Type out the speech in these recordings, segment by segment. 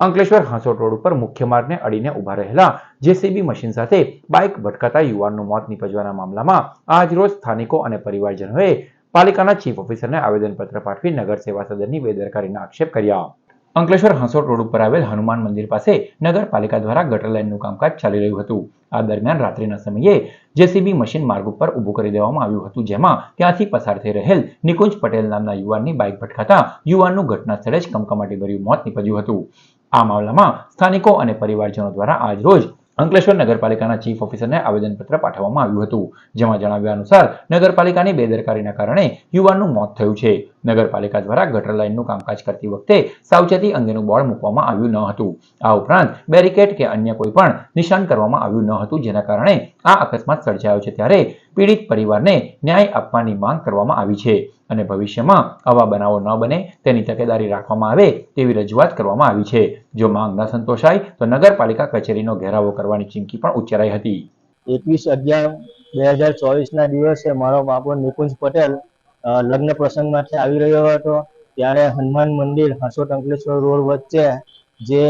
Ankleshwar Hansot road ઉપર મુખ્ય માર્ગને અડીને ઊભા રહેલા જેસીબી મશીન સાથે બાઇક ભટકાતા યુવાનનું મોત નીપજવાના મામલામાં આજરોજ સ્થાનિકો અને પરિવારજનોએ પાલિકાના ચીફ ઓફિસરને આવેદનપત્ર પાઠવી નગર સેવા સદનની બેદરકારીના આક્ષેપ કર્યા. અંકલેશ્વર હાંસોટ રોડ ઉપર આવેલ હનુમાન મંદિર પાસે નગરપાલિકા દ્વારા ગટર લાઇનનું કામકાજ ચાલી રહ્યું હતું. આ દરમિયાન રાત્રિના સમયે જેસીબી મશીન માર્ગ ઉપર ઊભું કરી દેવામાં આવ્યું હતું, જેમાં ત્યાંથી પસાર થઈ રહેલ નિકુંજ પટેલ નામના યુવાનની બાઇક ભટકાતા યુવાનનું ઘટના સ્થળે જ કમકમાટી ભર્યું મોત નીપજ્યું હતું. આ મામલામાં સ્થાનિકો અને પરિવારજનો દ્વારા આજ રોજ અંકલેશ્વર નગરપાલિકાના ચીફ ઓફિસરને આવેદનપત્ર પાઠવવામાં આવ્યું હતું. જેમાં જણાવ્યા અનુસાર, નગરપાલિકાની બેદરકારીના કારણે યુવાનનું મોત થયું છે. નગરપાલિકા દ્વારા ગટર લાઇનનું કામકાજ કરતી વખતે સાવચેતી અંગેનું બોર્ડ મૂકવામાં આવ્યું ન હતું. આ ઉપરાંત, બેરિકેડ કે અન્ય કોઈ પણ નિશાન કરવામાં આવ્યું ન હતું, જેના કારણે આ અકસ્માત સર્જાયો છે ત્યારે પીડિત પરિવારને ન્યાય આપવાની માંગ કરવામાં આવી છે. અને ભવિષ્યમાં આવા બનાવો ન બને, તેની તકેદારી રાખવામાં આવે તેવી રજૂઆત કરવામાં આવી છે. જો માંગ ન સંતોષાય, તો નગરપાલિકા કચેરીનો ઘેરાવો કરવાની ચીમકી પણ ઉચ્ચારાઈ હતી. એકવીસ અગિયાર બે હજાર ચોવીસના દિવસે મારો બાપુ નિકુંજ પટેલ લગ્ન લગ્ન પ્રસંગમાંથી આવી રહ્યો હતો. ત્યારે હનુમાન મંદિર હાંસોટ અંકલેશ્વર રોડ વચ્ચે જે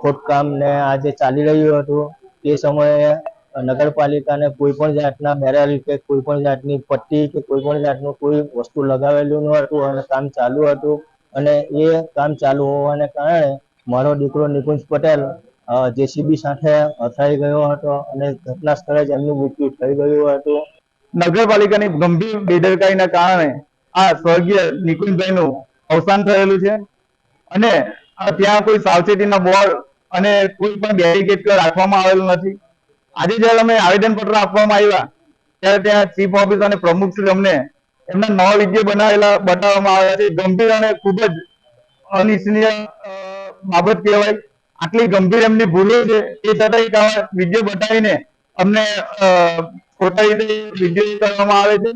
ખોદકામ ને આજે ચાલી રહ્યું હતું, તે સમયે નગરપાલિકાને કોઈ પણ જાતના બેરલ કે કોઈ પણ જાતની પટ્ટી કે કોઈ પણ જાતનું કોઈ વસ્તુ લગાવેલું ન હતું અને કામ ચાલુ હતું અને એ કામ ચાલુ હોવાને કારણે મારો દીકરો નિકુંજ પટેલ જેસીબી સાથે અથડાઈ ગયો હતો અને ઘટના સ્થળે જ એમનું મૃત્યુ થઈ ગયું હતું. નગરપાલિકાની ગંભીર બેદરકારીના કારણે આ સ્વર્ગીય નિકુંજભાઈનું અવસાન થયેલું છે અને ત્યાં કોઈ સાવચેતીના બોર્ડ અને કોઈ પણ બેરિકેડ રાખવામાં આવેલું નથી. આજે જ્યારે અમે આવેદનપત્ર આપવામાં આવ્યા, ત્યારે ત્યાં ચીફ ઓફિસ અને પ્રમુખ શ્રી અમને એમના નવા વિદ્ય બનાવેલા બતાવવામાં આવ્યા છે. ગંભીર અને ખૂબ જ અનિચ્છનીય બાબત કહેવાય. આટલી ગંભીર એમની ભૂલો છે. એ છતાં વીડિયો બતાવીને અમને ખોટા રીતે વીડિયો કરવામાં આવે છે.